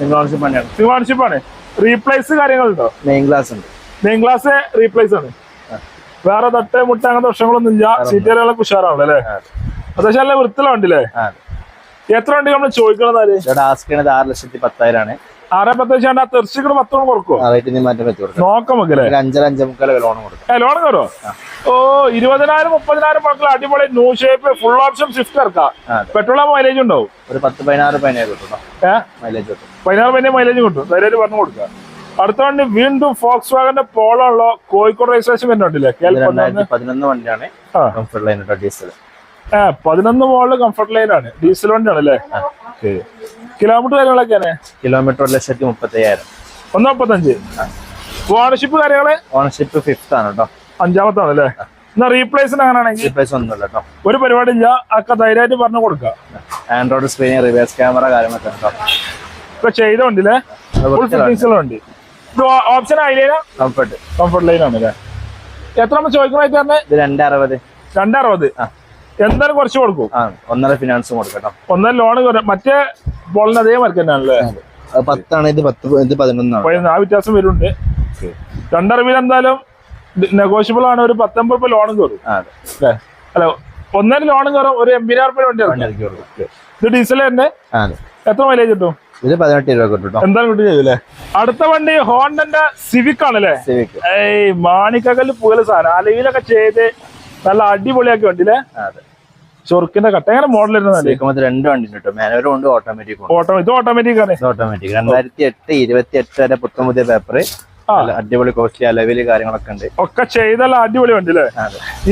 സിംഗിൾ ഓണർഷിപ്പ് ഓണർഷിപ്പ് ആണ്. റീപ്ലേസ് കാര്യങ്ങളുണ്ടോ? മെയിൻ ക്ലാസ് ഉണ്ട്. മെയിൻ ക്ലാസ് റീപ്ലേസ് ആണ്. വേറെ തട്ട് മുട്ട അങ്ങനത്തെ പ്രശ്നങ്ങളൊന്നും ഇല്ല സീറ്റുകളൊക്കെ ഉഷാറാണല്ലോ അല്ലേ അത്യാവശ്യം നല്ല ആ. എത്ര വണ്ടി നമ്മൾ ചോദിക്കണത് ആസ്ക് ചെയ്യണത് ആറ് ലക്ഷത്തി പത്തായിരം ആണ് ആറ് പത്ത് വെച്ചാണ്ട് ആ തെർച്ചിക്കൂടെ പത്തോളം കൊടുക്കും ആ റേറ്റ് മാറ്റം വെച്ച് കൊടുക്കാം. നോക്കാം നമുക്കല്ലേ അഞ്ചര അഞ്ചേ മുക്കാൽ ലോൺ കൊടുക്കും. ലോൺ കയറോ ഓ ഇരുപതിനായിരം മുപ്പതിനായിരം മക്കൾ അടിപൊളി new shape full option Swift ഇറക്കാം. പെട്രോൾ മൈലേജ് ഉണ്ടാവും? ഒരു പത്ത് പതിനാറ് പതിനേഴ് കിട്ടും മൈലേജ് കിട്ടും. പതിനാറ് പതിനെ മൈലേജ് കിട്ടും. ധൈര്യം പറഞ്ഞു കൊടുക്കുക അടുത്ത വണ്ടി വീണ്ടും ഫോക്സ് വാഗന്റെ പോളോ ഉള്ള കോഴിക്കോട് രജിസ്ട്രേഷൻ വരുന്നുണ്ടല്ലേ? പതിനൊന്ന് വണ്ടിയാണ്. ഡീസൽ ഏ പതിനൊന്ന് മോളിൽ കംഫർട്ട് ലൈനാണ് ആണ്. ഡീസൽ വണ്ടിയാണ് അല്ലേ കിലോമീറ്റർ കാര്യങ്ങളൊക്കെയാണ് കിലോമീറ്റർ ഒരു ലക്ഷത്തി മുപ്പത്തി അയ്യായിരം ഒന്ന് മുപ്പത്തഞ്ച്. ഓണർഷിപ്പ് കാര്യങ്ങൾ? ഓണർഷിപ്പ് ഫിഫ്ത്ത് ആണ് കേട്ടോ അഞ്ചാമത്താണ് അല്ലേ എന്നാ റീപ്ലേസിന് അങ്ങനെയാണെങ്കിൽ റീപ്ലേസ് ഒന്നുമില്ല കേട്ടോ ഒരു പരിപാടി ഇല്ല ഒക്കെ ധൈര്യമായിട്ട് പറഞ്ഞു കൊടുക്കാം ആൻഡ്രോയിഡ് സ്ക്രീൻ റിവേഴ്സ് ക്യാമറ കാര്യങ്ങളൊക്കെ കേട്ടോ ഇപ്പൊ ചെയ്ത വണ്ടിയില്ലേ ഫുൾ ഫിറ്റിംഗ്സുള്ള വണ്ടി. ഇത് ഓപ്ഷൻ ആയില്ലേനാ കംഫർട്ട് കംഫർട്ട് ലൈൻ ആണ് അല്ലേ എത്ര നമ്മൾ ചോദിക്കണമായിട്ട് തന്നെ ഇത് രണ്ട് അറുപത് രണ്ടറുപത്. ആ. എന്തായാലും കുറച്ച് കൊടുക്കും? ഒന്നര ഫിനാൻസ് കൊടുക്കട്ടോ. ഒന്നര ലോൺ മറ്റേ ബോളിന് അതേ മാർക്ക് തന്നെയാണല്ലേ? പത്താണ് ഇത് പത്ത് ഇത് പതിനൊന്നാണ്. ആ വ്യത്യാസം വരുന്നുണ്ട്. രണ്ടറിവിൽ എന്തായാലും നെഗോഷ്യബിൾ ആണ്. ഒരു പത്തൊമ്പത് രൂപ ലോണും കയറും അല്ലേ? ഒന്നര ലോണും കയറും ഒരു എൺപതിനായിരം രൂപ വണ്ടി ഇത് ഡീസൽ തന്നെ? എത്ര മൈലേജ് കിട്ടും? ഇത് പതിനെട്ട് രൂപ കിട്ടും എന്തായാലും കിട്ടും ചെയ്യൂലേ അടുത്ത വണ്ടി ഹോണ്ടന്റെ സിവിക് ആണല്ലേ സിവിക് ഏയ് മാണിക്കകൽ പുകൽ സാധനം. അലയിലൊക്കെ ചെയ്ത് നല്ല അടിപൊളിയാക്കി വണ്ടി അല്ലേ? അതെ. ചൊറുക്കിന്റെ കട്ട. എങ്ങനെ മോഡൽ രണ്ട് വണ്ടി കേട്ടോ. മാനുവലും ഉണ്ട് ഓട്ടോമാറ്റിക് ഓട്ടോ ഇത് ഓട്ടോമാറ്റിക് ആണ്. ഓട്ടോമാറ്റിക് രണ്ടായിരത്തി എട്ട് ഇരുപത്തി എട്ട് വരെ പുത്തം പുതിയ പേപ്പർ. അടിപൊളി കോസ്റ്റ്ലി അലവിൽ കാര്യങ്ങളൊക്കെ ഉണ്ട്. ഒക്കെ ചെയ്തല്ല അടിപൊളി വണ്ടി അല്ലേ?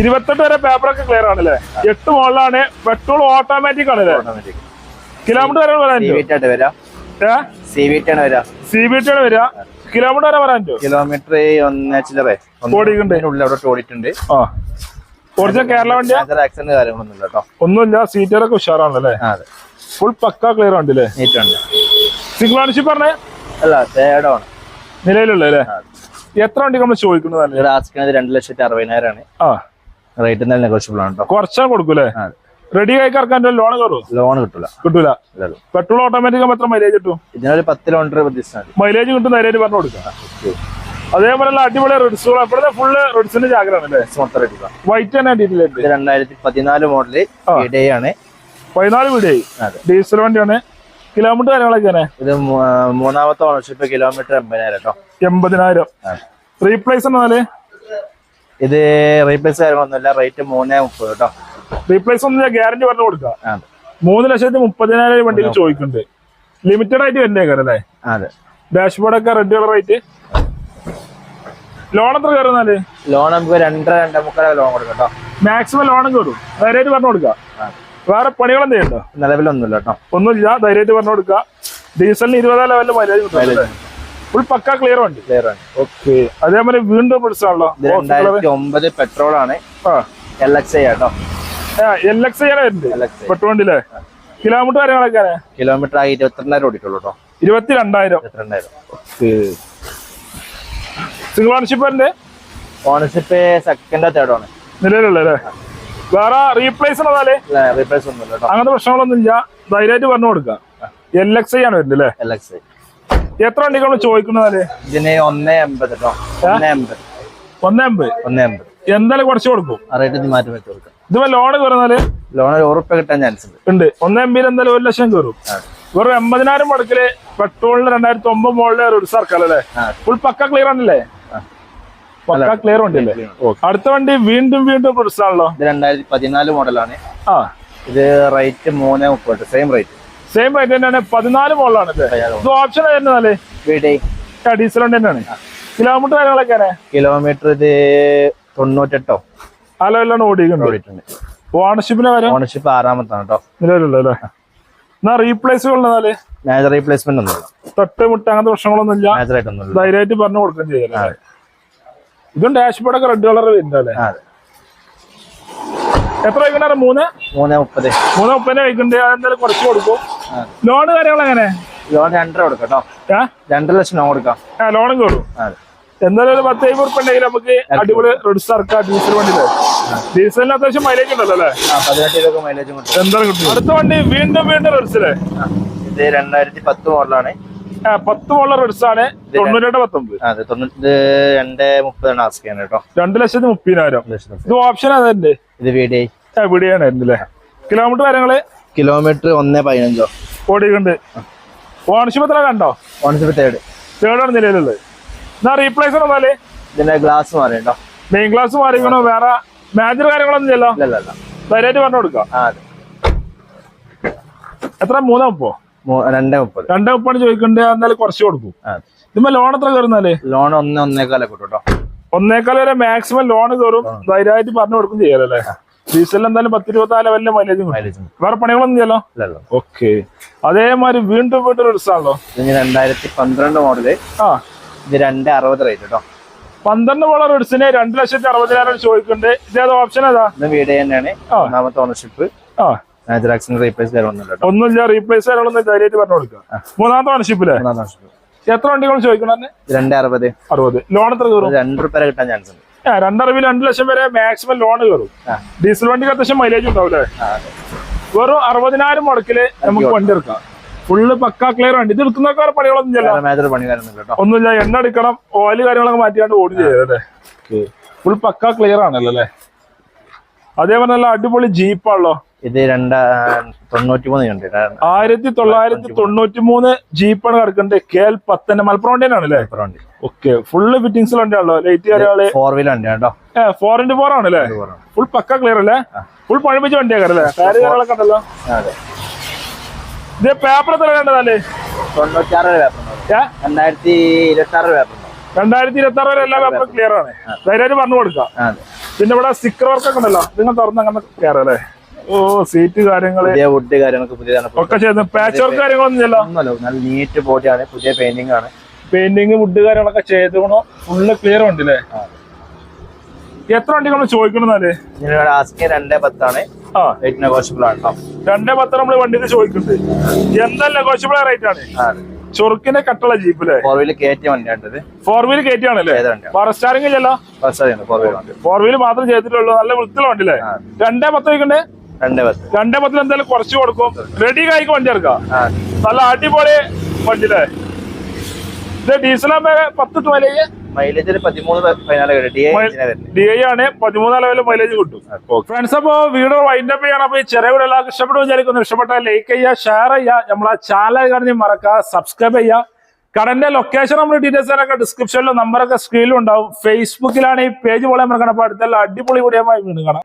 ഇരുപത്തെട്ട് വരെ പേപ്പറൊക്കെ ക്ലിയർ ആണല്ലേ എട്ട് മോഡലാണ് പെട്രോൾ ഓട്ടോമാറ്റിക് ഓട്ടോമാറ്റിക് കിലോമീറ്റർ വരെ സി വി ടി ആയിട്ട് വരാം. സി വി ടി ആണ് വരാം. സി ടി ആണ് കിലോമീറ്റർ വരെ വരാൻ കിലോമീറ്റർ ഒന്നേ ചില്ലറേ ഓടിയിട്ടുണ്ട്. ഉള്ളിൽ അവിടെ ഓടിയിട്ടുണ്ട്. ആ. ഒറിജിനൽ കേരള വണ്ടി ആക്സിഡന്റ് കാര്യങ്ങളൊന്നും ഇല്ല കേട്ടോ. ഒന്നുമില്ല സീറ്റുകളൊക്കെ ഉഷാറാണല്ലേ? ഫുൾ പക്ക ക്ലിയർ വണ്ടില്ലേ നീറ്റ് ഉണ്ട് സിംഗിൾ ഓണർഷിപ്പ് പറഞ്ഞേ? അല്ല തേർഡ് ആണ്. എത്ര വണ്ടി നമ്മൾ ചോദിക്കുന്നത് ആസ്കിനത് രണ്ട് ലക്ഷത്തി അറുപതിനായിരം ആണ് ആ. റേറ്റ് നല്ല നെഗോഷ്യബിൾ ആണ് കേട്ടോ. കുറച്ചാൽ കൊടുക്കൂലേ? റെഡി ആയി കറക്കാൻ ലോൺ കയറും ലോൺ കിട്ടൂല. കിട്ടൂല. പെട്രോൾ ഓട്ടോമാറ്റിക് എത്ര മൈലേജ് കിട്ടും? ഇതിനൊരു പത്ത് കിലോമീറ്റർ മൈലേജ് കിട്ടും നേരെ പറഞ്ഞു കൊടുക്കാം. അതേപോലെ അടിപൊളി റെഡ്സുകൾ ഇപ്പോഴത്തെ ഫുള്ള് റെഡ്സിന്റെ ജാഗ്രത അല്ലേ? മൊത്തം റേറ്റ് വൈറ്റ് തന്നെ ഡീറ്റെയിൽ രണ്ടായിരത്തി പതിനാല് മോഡൽ. ഡേ ആണ്. പതിനാല്. ഡീസൽ വണ്ടിയാണ് കിലോമീറ്റർ കാര്യങ്ങളൊക്കെയാണ് ഇത് മൂന്നാമത്തെ ഓണർഷിപ്പ് കിലോമീറ്റർ എൺപതിനായിരം കേട്ടോ. എൺപതിനായിരം. റീപ്ലേസ് എന്നാൽ ഇത് റീപ്ലേസ് കാര്യങ്ങളൊന്നുമില്ല. റേറ്റ് മൂന്നേ മുപ്പത് കേട്ടോ. റീപ്ലേസ് ഒന്നും ഗ്യാരണ്ടി പറഞ്ഞു കൊടുക്കാം. മൂന്ന് ലക്ഷത്തി മുപ്പതിനായിരം വണ്ടിയിൽ ചോദിക്കുന്നുണ്ട്. ലിമിറ്റഡ് ആയിട്ട് വരുന്നേക്കാരല്ലേ അതെ. ഡാഷ്ബോർഡ് ഒക്കെ റെഡ് കളർ ആയിട്ട് ലോൺ എത്ര കയറുന്നാൽ ലോൺ നമുക്ക് രണ്ടര രണ്ടേ മുക്കാൽ ലോൺ കൊടുക്കാം കേട്ടോ. മാക്സിമം ലോൺ കയറും ധൈര്യമായിട്ട് പറഞ്ഞു കൊടുക്കാം. വേറെ പണികളും ചെയ്യണ്ടോ നിലവിലൊന്നുമില്ല കേട്ടോ. ഒന്നുമില്ല. ധൈര്യമായിട്ട് പറഞ്ഞു കൊടുക്കുക ഡീസലിന് ഇരുപതാം ലെവലിൽ മൈലേജ് ഫുൾ പക്ക ക്ലിയർ ഉണ്ട് ക്ലിയർ ആണ് ഓക്കെ അതേപോലെ വീണ്ടും പിടിച്ചാണല്ലോ? രണ്ടായിരത്തി ഒമ്പത് പെട്രോൾ ആണ്. L X I auto L X ആണ് ഐ പെട്രോൾ വണ്ടിയില്ലേ കിലോമീറ്റർ കാര്യങ്ങളൊക്കെ കിലോമീറ്റർ ആയി ഇരുപത്തിരണ്ടായിരം ഓടിക്കുള്ളൂ കേട്ടോ. ഇരുപത്തിരണ്ടായിരം. ഇരുപത്തിരണ്ടായിരം. ഇരുപത്തിരണ്ടായിരം സിംഗിൾ ഓണർഷിപ്പ് വരണ്ടേ ഓണർഷിപ്പ് സെക്കൻഡോ തേർഡോ ആണ്. നിലവിലുള്ളേ വേറെ റീപ്ലേസ് ഉള്ളതാലേ റീപ്ലേസ് ഒന്നുമില്ല അങ്ങനത്തെ പ്രശ്നങ്ങളൊന്നും ഇല്ല. ധൈര്യമായിട്ട് പറഞ്ഞു കൊടുക്കാം. എൽ എക്സ് ഐ ആണ് വരുന്നത് അല്ലേ? എൽ എക്സ് ഐ എത്ര വണ്ടികൾ ചോദിക്കുന്നതാൽ ഇതിന് ഒന്നേ എൺപത് കേട്ടോ ഒന്നേ എൺപത്. ഒന്നേ എൺപത്? എന്തായാലും കുറച്ച് കൊടുക്കും. അറിയിട്ട് റേറ്റ് മാറ്റി വെച്ച് കൊടുക്കാം. ഇതുപോലെ ലോൺ കയറുന്നാൽ ലോൺ ഉറപ്പ് കിട്ടാൻ ചാൻസ് ഉണ്ട്. ഉണ്ട്. ഒന്നേ എംബിയിൽ എന്തായാലും ഒരു ലക്ഷം കയറും. വെറും എൺപതിനായിരം മുടക്കിൽ പെട്രോളിന് രണ്ടായിരത്തി ഒമ്പത് മോളിലെ ഒരു സർക്കാർ അല്ലേ? ഫുൾ പക്ക ക്ലിയർ ആണല്ലേ? പക്ക ക്ലിയർ വണ്ടിയല്ലേ? അടുത്ത വണ്ടി വീണ്ടും വീണ്ടും പ്രശ്നമാണല്ലോ ഇത് രണ്ടായിരത്തി പതിനാല് മോഡലാണ്. ആ. ഇത് റേറ്റ് മൂന്ന് മുപ്പത് സെയിം റേറ്റ് സെയിം റേറ്റ് തന്നെയാണ്. പതിനാല് മോഡലാണ് ഇത് ഓപ്ഷൻ വരുന്നതല്ലേ വീടേ. ഡീസൽ വണ്ടി തന്നെയാണ്. കിലോമീറ്റർ കാര്യങ്ങളൊക്കെ കിലോമീറ്റർ ഇത് തൊണ്ണൂറ്റെട്ടോ. അല എല്ലാം ഓടിക്കുന്നുണ്ട് ഓടിയിട്ടുണ്ട്. ഓണർഷിപ്പിന് ഓണർഷിപ്പ് ആറാമത്താണ് കേട്ടോ നിലവിലുള്ള അല്ലേ എന്നാ മേജർ റീപ്ലേസ്മെന്റ് ഒന്നുമില്ല. തൊട്ട് മുട്ട അങ്ങനത്തെ പ്രശ്നങ്ങളൊന്നും ഇല്ല ധൈര്യമായിട്ട് പറഞ്ഞു കൊടുക്കുകയും ചെയ്യാം ഇതും ഡാഷ്ബോർഡ് ഒക്കെ റെഡ് കളർ വരുന്നല്ലേ എത്ര വൈകുന്നേരം? മൂന്ന്? മൂന്ന് മുപ്പത്. മൂന്ന് മുപ്പതിനെ വൈകുന്നേരം അതെന്തായാലും കുറച്ച് കൊടുക്കും. ലോൺ കാര്യങ്ങൾ എങ്ങനെ? ലോൺ രണ്ടര കൊടുക്കാം കേട്ടോ ഏ? രണ്ടര ലക്ഷം ലോൺ കൊടുക്കാം. ആ ലോണും കൊടുക്കും എന്തായാലും ഒരു പത്ത് അയ്യൂറ് ഉണ്ടെങ്കിൽ നമുക്ക് അടിപൊളി. റെഡ് സർക്കാർ ഡീസൽ വണ്ടി ഡീസലിന് അത്യാവശ്യം മൈലേജ് ഉണ്ടല്ലോ അല്ലേ? എന്തായാലും കിട്ടും. അടുത്ത വണ്ടി വീണ്ടും വീണ്ടും റെഡ്സിലെ ഇത് രണ്ടായിരത്തി പത്ത് മോഡലാണ് പത്ത് ബോളർ റെഡ്സാണ് ആണ് പത്തൊമ്പത്. അതെ തൊണ്ണൂറ്റി ഇത് രണ്ട് മുപ്പതാണ് കേട്ടോ. രണ്ട് ലക്ഷത്തി മുപ്പതിനായിരം. ഇത് ഓപ്ഷൻ അതല്ലേ ഇത് അല്ലേ? കിലോമീറ്റർ കാര്യങ്ങൾ? കിലോമീറ്റർ ഒന്ന് പതിനഞ്ചോ. ഓടിക്കുന്നുണ്ട് ഓണർഷിപ്പ് എത്ര കണ്ടോ? ഓണർഷിപ്പ് തേർഡ് തേർഡാണ് നിലയിലുള്ളത് എന്നാ റീപ്ലേസ് വന്നാൽ ഇതിന്റെ ഗ്ലാസ് മാറി കേട്ടോ. മെയിൻ ഗ്ലാസ് മാറിക്കണോ വേറെ മാജർ കാര്യങ്ങളൊന്നും ഇല്ലല്ലോ ഇല്ല ഇല്ല ഇല്ല ധൈര്യമായിട്ട് പറഞ്ഞു കൊടുക്കാം എത്ര? മൂന്നാ മുപ്പോ മൂ- രണ്ട് മുപ്പത്. രണ്ടേ മുപ്പാണ് ചോദിക്കണ്ടേ എന്നാലും കുറച്ച് കൊടുക്കും. ഇതിപ്പോ ലോൺ എത്ര കയറുന്നാൽ? ലോൺ ഒന്ന് ഒന്നേക്കാലേ കിട്ടും കേട്ടോ വരെ മാക്സിമം ലോൺ കയറും. ധൈര്യമായിട്ട് പറഞ്ഞു കൊടുക്കും ചെയ്യാലല്ലേ ഡീസലിൽ എന്തായാലും പത്ത് ഇരുപത്തി നാല് വല്ല മൈലേജും വേറെ പണികളൊന്നും ചെയ്യല്ലോ ഓക്കെ അതേമാതിരി വീണ്ടും വീണ്ടും റിസാണല്ലോ രണ്ടായിരത്തി പന്ത്രണ്ട് മോഡൽ ആ. ഇത് രണ്ട് അറുപത് റേറ്റ് കേട്ടോ പന്ത്രണ്ട് മോളർ റിഡ്സിന് രണ്ട് ലക്ഷത്തി അറുപതിനായിരം ചോദിക്കുന്നുണ്ട് ഇതേത് ഓപ്ഷൻ ഏതാ? വീട് തന്നെയാണ്. ഒന്നാമത്തെ ഓണർഷിപ്പ് ആ. റീപ്ലേസ് ഒന്നുമില്ല റീപ്ലേസ് ധൈര്യമായിട്ട് പറഞ്ഞു മൂന്നാമത്തെ ഓണർഷിപ്പില്ലേ എത്ര വണ്ടികൾ ചോദിക്കണം രണ്ട് അറുപത് അറുപത്. ലോൺ എത്ര കയറും? രണ്ടര വരെ കിട്ടാൻ ചാൻസ് ഉണ്ട്. ആ രണ്ടറിവിൽ രണ്ട് ലക്ഷം വരെ മാക്സിമം ലോൺ കയറും. ഡീസൽ വണ്ടിക്ക് അത്യാവശ്യം മൈലേജ് ഉണ്ടാവില്ലേ. വെറും അറുപതിനായിരം മുടക്കിൽ നമുക്ക് വണ്ടി എടുക്കാം. ഫുള്ള് പക്കാ ക്ലിയർ വണ്ടി. ഇത് എടുക്കുന്ന പണികളൊന്നും ഇല്ല ഒന്നുമില്ല എണ്ണ എടുക്കണം ഓയിൽ കാര്യങ്ങളൊക്കെ മാറ്റിയാണ്ട് ഓടി ചെയ്തല്ലേ ഫുൾ പക്കാ ക്ലിയർ ആണല്ലോ അല്ലേ? അതേപോലെ നല്ല അടിപൊളി ജീപ്പാണല്ലോ ഇത് രണ്ടാ തൊണ്ണൂറ്റി മൂന്ന് ആയിരത്തി തൊള്ളായിരത്തി തൊണ്ണൂറ്റി മൂന്ന് ജീപ്പാണ് കിടക്കുന്നത്. കെ എൽ പത്തന്നെ മലപ്പുറം വണ്ടിയാണ് അല്ലേ? ഓക്കെ ഫുള്ള് ഫിറ്റിംഗ്സ് വണ്ടിയാണല്ലോ. ലൈറ്റ് കാര്യങ്ങൾ ഫോർ വീലർ ഉണ്ട് കേട്ടോ. ഏ ഫോർ ഇന്റു ഫോർ ആണല്ലേ? ഫുൾ പക്ക ക്ലിയർ അല്ലേ? ഫുൾ ടയർ കാര്യങ്ങളൊക്കെ ഉണ്ടല്ലോ. അതെ. ഇത് പേപ്പർ എത്ര വേണ്ടതല്ലേ തൊണ്ണൂറ്റാറ് പേപ്പർ ഏ? രണ്ടായിരത്തി ഇരുപത്തി ആറ് പേപ്പർ രണ്ടായിരത്തി ഇരുപത്തി ആറ് വരെ എല്ലാ പേപ്പറും ക്ലിയർ ആണ്. ധൈര്യമായിട്ട് പറഞ്ഞു കൊടുക്കാം. പിന്നെ ഇവിടെ സ്റ്റിക്കർ വർക്ക് ഒക്കെ ഉണ്ടല്ലോ. നിങ്ങൾ തുറന്ന് അങ്ങനെ ക്ലിയർ അല്ലേ? ഓ സീറ്റ് കാര്യങ്ങൾ. പുതിയ വുഡ് കാര്യങ്ങളൊക്കെ പുതിയതാണ് ഒക്കെ ചെയ്ത് പാച്ച് വർക്ക് കാര്യങ്ങളൊന്നും ചെയ്യല്ലോ നല്ല നീറ്റ് ബോഡിയാണ് പുതിയ പെയിന്റിംഗ് ആണ്. പെയിന്റിങ് വുഡ് കാര്യങ്ങളൊക്കെ ചെയ്തോണോ ഫുള്ള് ക്ലിയർ ഉണ്ടല്ലേ? എത്ര വണ്ടി ചോദിക്കണെന്നാൽ ഇതിന് ആസ്കിങ് രണ്ടേ പത്താണ്. രണ്ടേ പത്ത് നമ്മൾ വണ്ടിക്ക് ചോദിക്കുന്നുണ്ട് എന്താ നെഗോഷ്യബിൾ റേറ്റ് ആണ്? ചുറുക്കിന്റെ കട്ടള കട്ടുള്ള ജീപ്പ് ഫോർ വീലർ കയറ്റിയ വണ്ടിയാണ് ഫോർ വീൽ കയറ്റിയാണല്ലേ? പവർ സ്റ്റാറിംഗ് ഇല്ലല്ലോ? ഫോർ വീൽ മാത്രം ചെയ്തിട്ടുള്ളൂ. നല്ല വൃത്തിയുള്ള വണ്ടിയില്ലേ. രണ്ടേ പത്ത് വയ്ക്കണ്ടേ രണ്ടേ പത്ത്. രണ്ടേ പത്തിൽ എന്തായാലും കുറച്ച് കൊടുക്കും. റെഡി കായ്ക്ക് വണ്ടി എടുക്കാം. നല്ല അടിപൊളി വണ്ടിയില്ലേ? ഇത് ഡീസൽ പത്ത് മൈലേജ് മൈലേജ് ഡി ഐ ആണ്. പതിമൂന്നാം ലെവലിൽ മൈലേജ് കിട്ടും. ഫ്രണ്ട്സ് അപ്പോ വീഡിയോ വൈൻഡ് അപ്പ് ചെയ്യണം. അപ്പൊ ഈ ചെറിയ വീഡിയോ എല്ലാവർക്കും ഇഷ്ടപ്പെട്ടു വിചാരിക്കുന്നു. ഇഷ്ടപ്പെട്ടാൽ ലൈക്ക് ചെയ്യുക ഷെയർ ചെയ്യുക. നമ്മളെ ചാനൽ കാണി മറക്കുക സബ്സ്ക്രൈബ് ചെയ്യുക. കടന്റെ ലൊക്കേഷൻ നമ്മൾ ഡീറ്റെയിൽസ് ഒക്കെ ഡിസ്ക്രിപ്ഷനിലും നമ്പറൊക്കെ സ്ക്രീനിലും ഉണ്ടാവും ഫേസ്ബുക്കിലാണ് ഈ പേജ് പോലെ മറക്കണം അപ്പൊ അടുത്തുള്ള അടിപൊളി വീഡിയോ വീണ്ടും കാണാം.